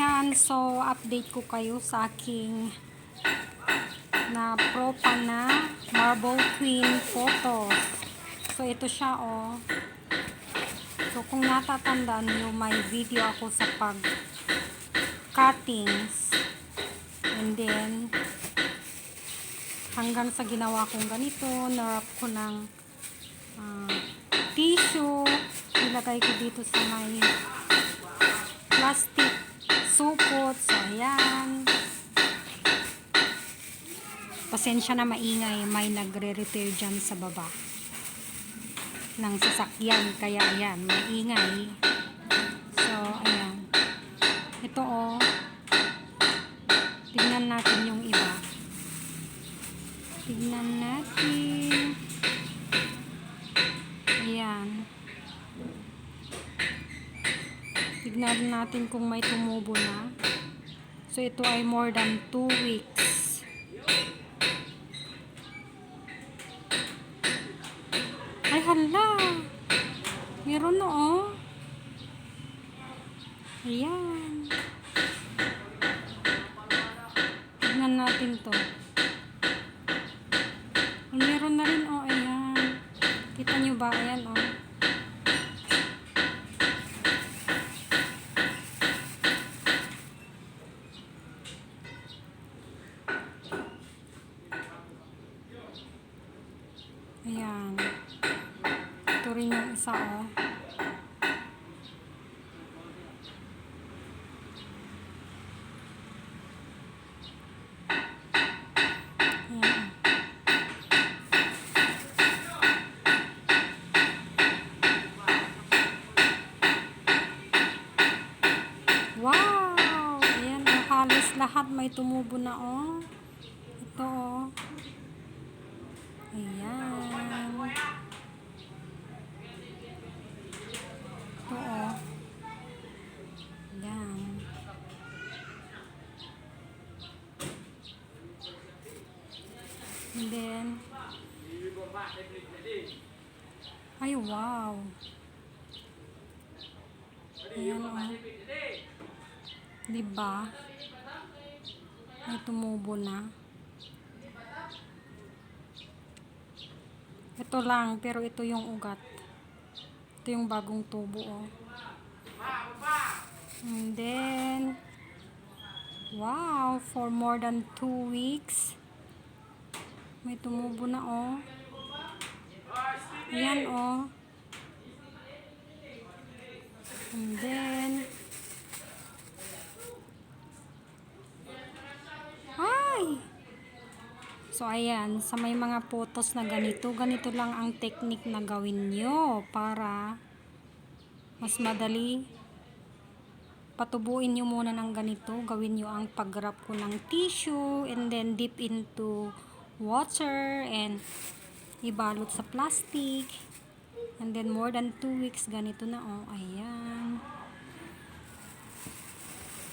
Ayan, so update ko kayo sa aking na propa na Marble Queen photos. So ito siya oh. So kung natatandaan niyo may video ako sa pag cuttings. And then hanggang sa ginawa kong ganito, narap ko ng ah, tissue, nilagay ko dito sa may plastic supot. So, ayan. Pasensya na maingay, may nagre-repair dyan sa baba ng sasakyan. Kaya, ayan, may ingay. So, ayan. Ito, oh. Tingnan natin yung iba. Tingnan natin. Ayan. Tignan natin kung may tumubo na. So, ito ay more than 2 weeks. Ay, hala! Meron na, oh. Ayan. Tignan natin to. Meron na rin, oh. Ayan. Kita nyo ba? Ayan, oh. Ayan. Ito rin yung isa, oh. Wow! Ayan, halos lahat may tumubo na, oh. Ito, oh. Ayan. Ito, oh. Ayan. And then, ay, wow. Ayan, oh. Diba? May tumubo na. Ito lang, pero ito yung ugat. Ito yung bagong tubo, oh. And then, wow, for more than 2 weeks, may tumubo na, oh. Ayan, oh. And then, ay! So, ayan, sa may mga photos na ganito, ganito lang ang technique na gawin nyo para mas madali. Patubuin nyo muna ng ganito. Gawin nyo ang pag-wrap ko ng tissue and then dip into water and ibalot sa plastic. And then more than 2 weeks, ganito na oh. Ayan.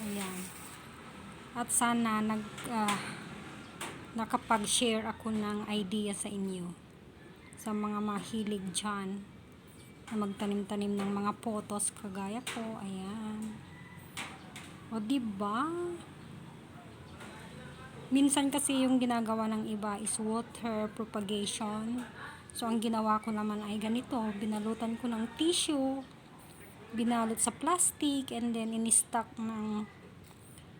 Ayan. At sana nag... ah, nakapag-share ako ng idea sa inyo sa mga mahilig dyan na magtanim-tanim ng mga photos kagaya ko ayan o diba minsan kasi yung ginagawa ng iba is water propagation so ang ginawa ko naman ay ganito binalutan ko ng tissue binalot sa plastic and then in-stock ng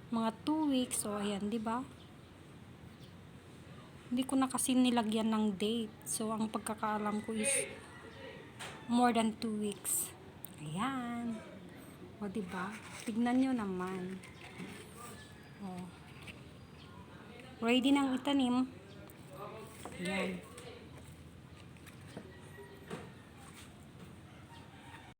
mga 2 weeks so ayan diba hindi ko na kasi nilagyan ng date. So, ang pagkakaalam ko is more than 2 weeks. Ayan. O, diba? Tignan nyo naman. O. Ready nang itanim. Ayan.